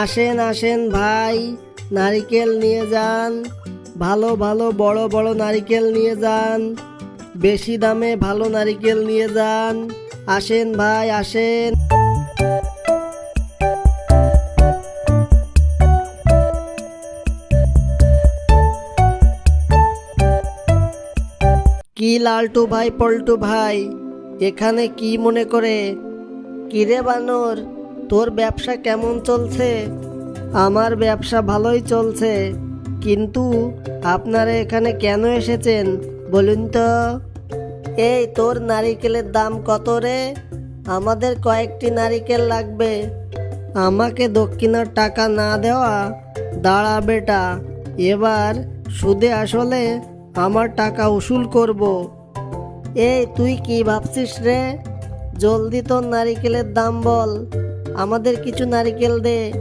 আসেন আসেন ভাই, নারিকেল নিয়ে যান। ভালো ভালো, বড় বড় নারিকেল নিয়ে যান। বেশি দামে ভালো নারিকেল নিয়ে যান। আসেন ভাই, আসেন। কি লালটু ভাই, পল্টু ভাই, এখানে কি মনে করে? কিরে বানর তোর ব্যবসা কেমন চলছে? আমার ব্যবসা ভালোই চলছে। কিন্তু আপনারা এখানে কেন এসেছেন বলুন তো? এই তোর নারিকেলের দাম কত রে? আমাদের কয়েকটি নারিকেল লাগবে। আমাকে দক্ষিণার টাকা না দেওয়া? দাঁড়া বেটা, এবার সুদে আসলে আমার টাকা উসুল করব। এই তুই কি ভাবছিস রে? জলদি তোর নারিকেলের দাম বল। আমাদের কিছু নারিকেল দে।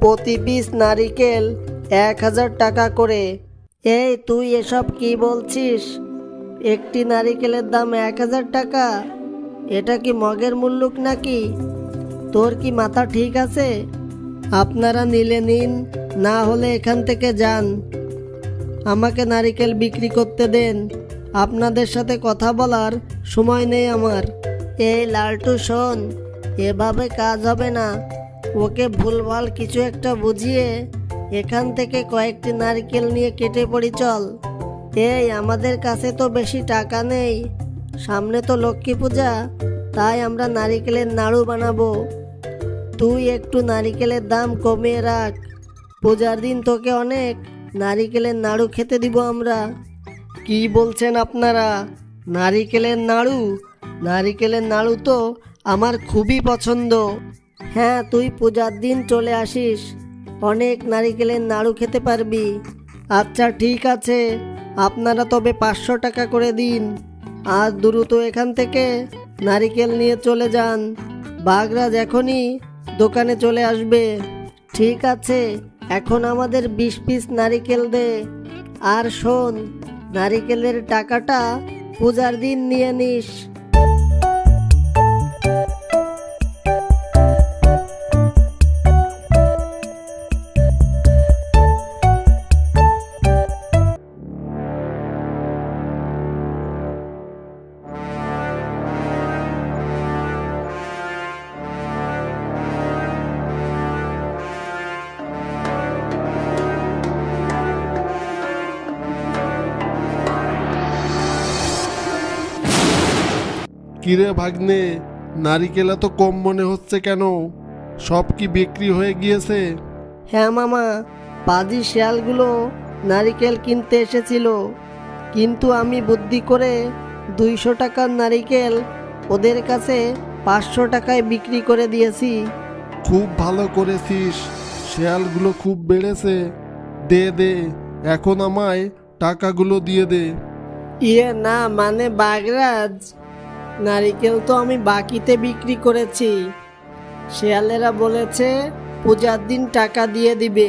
প্রতি পিস নারিকেল এক হাজার টাকা করে। এই, তুই এসব কি বলছিস? একটি নারিকেলের দাম এক হাজার টাকা? এটা কি মগের মুল্লুক নাকি? তোর কি মাথা ঠিক আছে? আপনারা নিলে নিন, না হলে এখান থেকে যান। আমাকে নারিকেল বিক্রি করতে দেন। আপনাদের সাথে কথা বলার সময় নেই আমার। এই, লালটু, শোন। এভাবে কাজ হবে না। ওকে ভুলভাল কিছু একটা বুঝিয়ে এখান থেকে কয়েকটি নারকেল নিয়ে কেটে পড়ি, চল। এই, আমাদের কাছে তো বেশি টাকা নেই। সামনে তো লক্ষ্মী পূজা, তাই আমরা নারিকেলের নাড়ু বানাবো। তুই একটু নারিকেলের দাম কমিয়ে রাখ। পূজার দিন তোকে অনেক নারিকেলের নাড়ু খেতে দিব আমরা। কি বলছেন আপনারা? নারিকেলের নাড়ু? নারিকেলের নাড়ু তো আমার খুবই পছন্দ। হ্যাঁ তুই পূজার দিন চলে আসিস। অনেক নারিকেলের নাড়ু খেতে পারবি। আচ্ছা ঠিক আছে। আপনারা তবে পাঁচশো টাকা করে দিন। আর দ্রুত এখান থেকে নারিকেল নিয়ে চলে যান। বাগরাজ এখনই দোকানে চলে আসবে। ঠিক আছে, এখন আমাদের বিশ পিস নারিকেল দে। আর শোন, নারিকেলের টাকাটা পূজার দিন নিয়ে নিস। কিরে ভাগ্নে নারিকেল তো কম মনে হচ্ছে কেন? সব কি বিক্রি হয়ে গিয়েছে? হ্যাঁ মামা পাজি শিয়ালগুলো নারিকেল কিনতে এসেছিল। কিন্তু আমি বুদ্ধি করে দুইশো টাকার নারিকেল ওদের কাছে পাঁচশো টাকায় বিক্রি করে দিয়েছি। খুব ভালো করেছিস শেয়ালগুলো খুব বেড়েছে। দে দে এখন আমায় টাকাগুলো দিয়ে দে। ইয়ে না মানে বাগরাজ। নারিকেল তো আমি বাকিতে বিক্রি করেছি। শেয়ালেরা বলেছে পূজার দিন টাকা দিয়ে দিবে।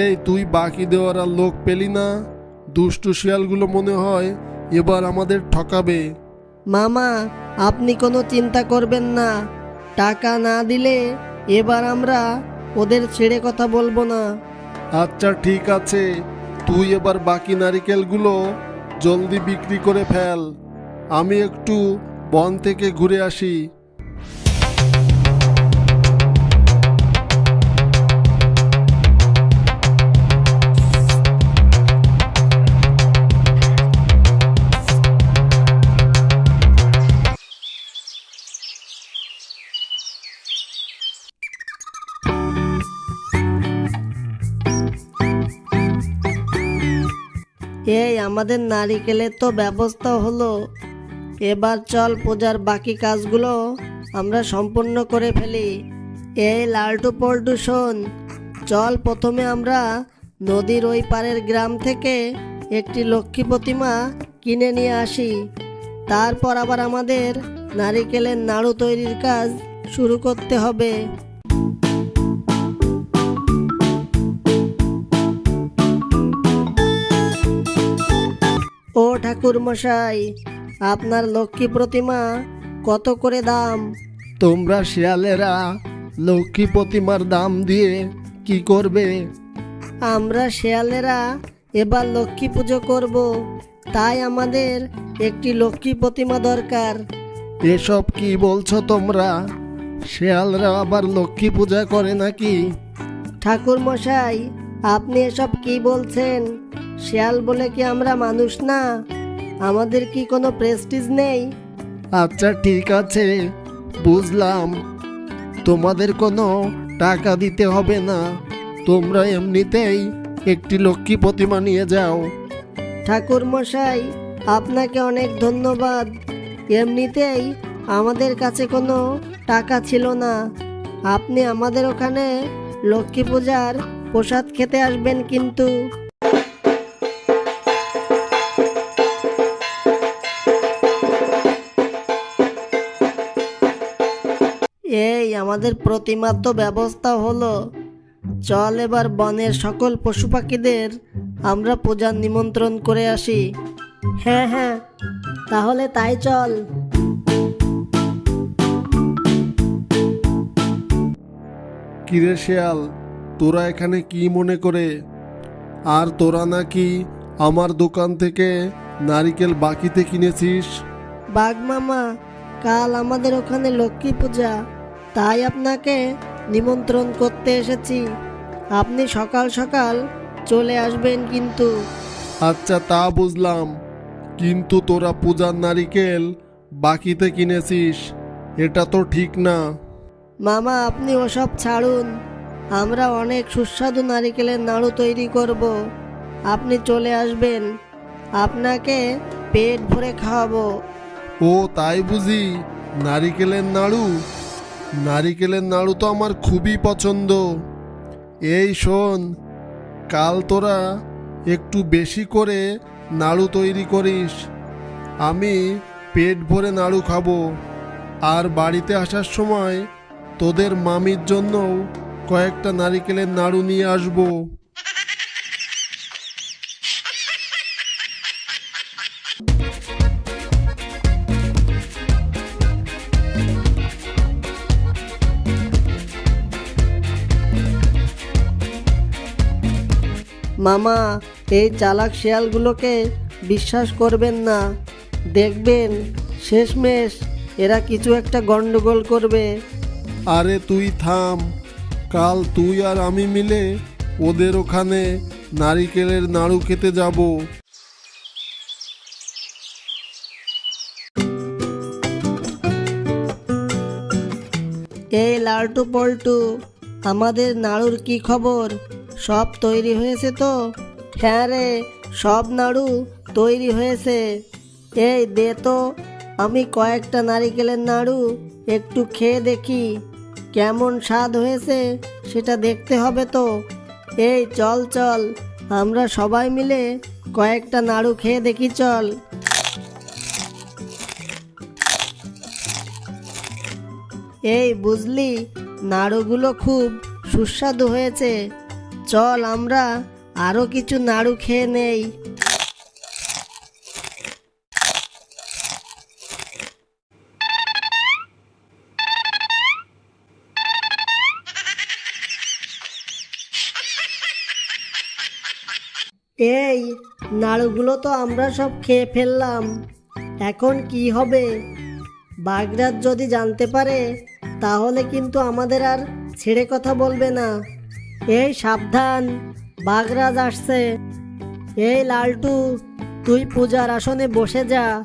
এই তুই বাকি দেওয়ার আর লোক পেলি না? দুষ্টু শিয়ালগুলো মনে হয় এবার আমাদের ঠকাবে। মামা আপনি কোনো চিন্তা করবেন না। টাকা না দিলে এবার আমরা ওদের ছেড়ে কথা বলব না। আচ্ছা ঠিক আছে। তুই এবার বাকি নারিকেলগুলো জলদি বিক্রি করে ফেল। আমি একটু বন থেকে ঘুরে আসি। এই আমাদের নারিকেলের তো ব্যবস্থা হলো। এবার চল পূজার বাকি কাজগুলো আমরা সম্পূর্ণ করে ফেলি। এই লালটু পল্টু শোন, চল প্রথমে আমরা নদীর ওই পারের গ্রাম থেকে একটি লক্ষ্মী প্রতিমা কিনে নিয়ে আসি। তারপর আবার আমাদের নারিকেলের নাড়ু তৈরির কাজ শুরু করতে হবে। ঠাকুর মশাই আপনার লক্ষ্মী প্রতিমা কত করে দাম? তোমরা শিয়ালেরা লক্ষ্মী প্রতিমার দাম দিয়ে কি করবে? আমরা শেয়ালেরা এবার লক্ষ্মী পুজো করব তাই আমাদের একটি লক্ষ্মী প্রতিমা দরকার। এসব কি বলছো তোমরা? শিয়ালরা আবার লক্ষ্মী পূজা করে নাকি? ঠাকুর মশাই আপনি এসব কি বলছেন? শেয়াল বলে কি আমরা মানুষ না? আমাদের কি কোনো প্রেস্টিজ নেই? আচ্ছা ঠিক আছে বুঝলাম। তোমাদের কোনো টাকা দিতে হবে না। তোমরা এমনিতেই একটি লক্ষ্মী প্রতিমা নিয়ে যাও। ঠাকুর মশাই আপনাকে অনেক ধন্যবাদ। এমনিতেই আমাদের কাছে কোনো টাকা ছিল না। আপনি আমাদের ওখানে লক্ষ্মী পূজার প্রসাদ খেতে আসবেন কিন্তু। এই আমাদের প্রতিমার তো ব্যবস্থা হলো। চল এবার বনের সকল পশু পাখিদের আমরা পূজার নিমন্ত্রণ করে আসি। হ্যাঁ হ্যাঁ তাহলে তাই চল। কিরে শেয়াল তোরা এখানে কি মনে করে? আর তোরা নাকি আমার দোকান থেকে নারিকেল বাকিতে কিনেছিস? বাঘ মামা কাল আমাদের ওখানে লক্ষ্মী পূজা। তাই আপনাকে নিমন্ত্রণ করতে এসেছি। আপনি সকাল সকাল চলে আসবেন কিন্তু। আচ্ছা তা বুঝলাম। কিন্তু তোরা পূজার নারিকেল বাকিতে কিনেছিস এটা তো ঠিক না। মামা আপনি ওসব ছাড়ুন। আমরা অনেক সুস্বাদু নারিকেলের নাড়ু তৈরি করব। আপনি চলে আসবেন। আপনাকে পেট ভরে খাওয়াবো। ও তাই বুঝি নারিকেলের নাড়ু নারিকেলের নাড়ু তো আমার খুবই পছন্দ। এই শোন, কাল তোরা একটু বেশি করে নাড়ু তৈরি করিস। আমি পেট ভরে নাড়ু খাব। আর বাড়িতে আসার সময় তোদের মামির জন্যও কয়েকটা নারিকেলের নাড়ু নিয়ে আসব। মামা এই চালাক শেয়ালগুলোকে বিশ্বাস করবেন না। দেখবেন শেষমেশ এরা কিছু একটা গন্ডগোল করবে। আরে তুই থাম। কাল তুই আর আমি মিলে ওদের ওখানে নারিকেলের নাড়ু খেতে যাব। এই লালটু পল্টু আমাদের নাড়ুর কি খবর? সব তৈরি হয়েছে তো? হ্যাঁ রে, সব নাড়ু তৈরি হয়েছে। এই দে তো, আমি কয়েকটা নারিকেলের নাড়ু একটু খেয়ে দেখি, কেমন স্বাদ হয়েছে সেটা দেখতে হবে তো। এই চল চল, আমরা সবাই মিলে কয়েকটা নাড়ু খেয়ে দেখি, চল। এই, বুঝলি, নাড়ুগুলো খুব সুস্বাদু হয়েছে। চল আমরা আরও কিছু নাড়ু খেয়ে নেই। এই, নাড়ুগুলো তো আমরা সব খেয়ে ফেললাম। এখন কি হবে? বাগরাজ যদি জানতে পারে, তাহলে কিন্তু আমাদের আর ছেড়ে কথা বলবে না। এই সাবধান, বাগরাজ আসছে। এই লালটু, তুই পূজার আসনে বসে যা।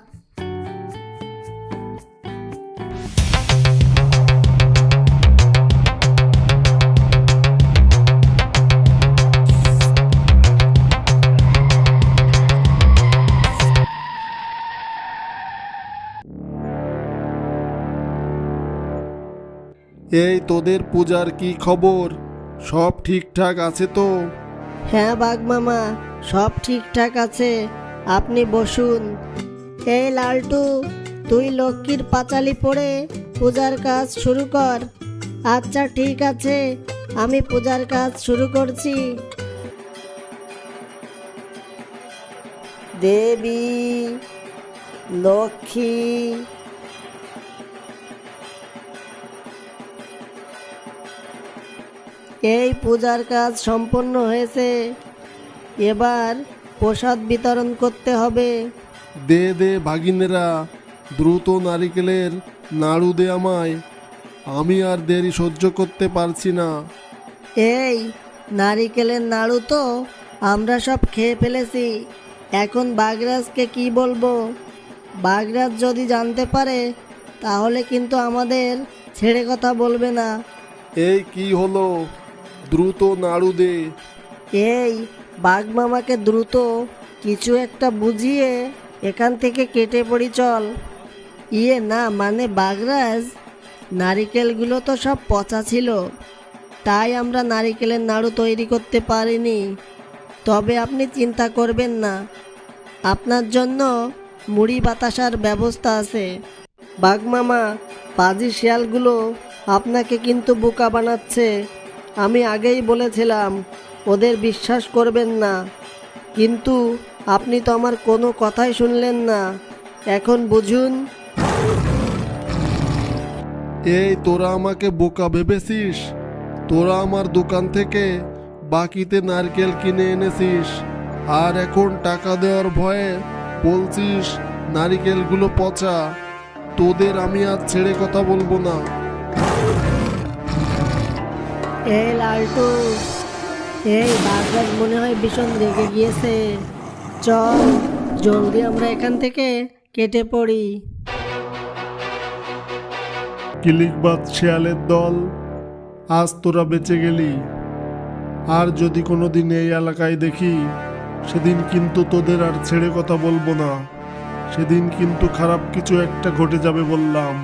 এই তোদের পূজার কি খবর? সব ঠিকঠাক আছে তো? হ্যাঁ বাঘ মামা, সব ঠিকঠাক আছে। আপনি বসুন। এই লালটু, তুই লক্ষ্মীর পাঁচালি পড়ে পূজার কাজ শুরু কর। আচ্ছা ঠিক আছে, আমি পূজার কাজ শুরু করছি। দেবী, লক্ষ্মী এই পূজার কাজ সম্পন্ন হয়েছে। এবার প্রসাদ বিতরণ করতে হবে। দে দে ভাগিনেরা দ্রুত নারিকেলের নাড়ু দে আমায়। আমি আর দেরি সহ্য করতে পারছি না। এই নারিকেলের নাড়ু তো আমরা সব খেয়ে ফেলেছি। এখন বাগরাজকে কি বলব? বাগরাজ যদি জানতে পারে তাহলে কিন্তু আমাদের ছেড়ে কথা বলবে না। এই কি হলো? দ্রুত নাড়ু দে। এই, বাঘ মামাকে দ্রুত কিছু একটা বুঝিয়ে এখান থেকে কেটে পড়ি, চল। ইয়ে না মানে বাগরাজ নারিকেলগুলো তো সব পচা ছিল, তাই আমরা নারিকেলের নাড়ু তৈরি করতে পারিনি। তবে আপনি চিন্তা করবেন না, আপনার জন্য মুড়ি বাতাসার ব্যবস্থা আছে। বাঘ মামা পাজি শিয়ালগুলো আপনাকে কিন্তু বোকা বানাচ্ছে। আমি আগেই বলেছিলাম, ওদের বিশ্বাস করবেন না। কিন্তু আপনি তো আমার কোনো কথাই শুনলেন না। এখন বুঝুন। এই তোরা আমাকে বোকা ভেবেছিস? তোরা আমার দোকান থেকে বাকিতে নারকেল কিনে এনেছিস। আর এখন টাকা দেওয়ার ভয়ে বলছিস, নারিকেলগুলো পচা। তোদের আমি আর ছেড়ে কথা বলব না। এই লালটু, এই বাগরাজ মনে হয় ভীষণ রেগে গিয়েছে। চল, জলদি আমরা এখান থেকে কেটে পড়ি। কিলিকবাদ শেয়ালের দল? আজ তোরা বেঁচে গেলি। আর যদি কোনো দিন এই এলাকায় দেখি, সেদিন কিন্তু তোদের আর ছেড়ে কথা বলব না। সেদিন কিন্তু খারাপ কিছু একটা ঘটে যাবে বললাম।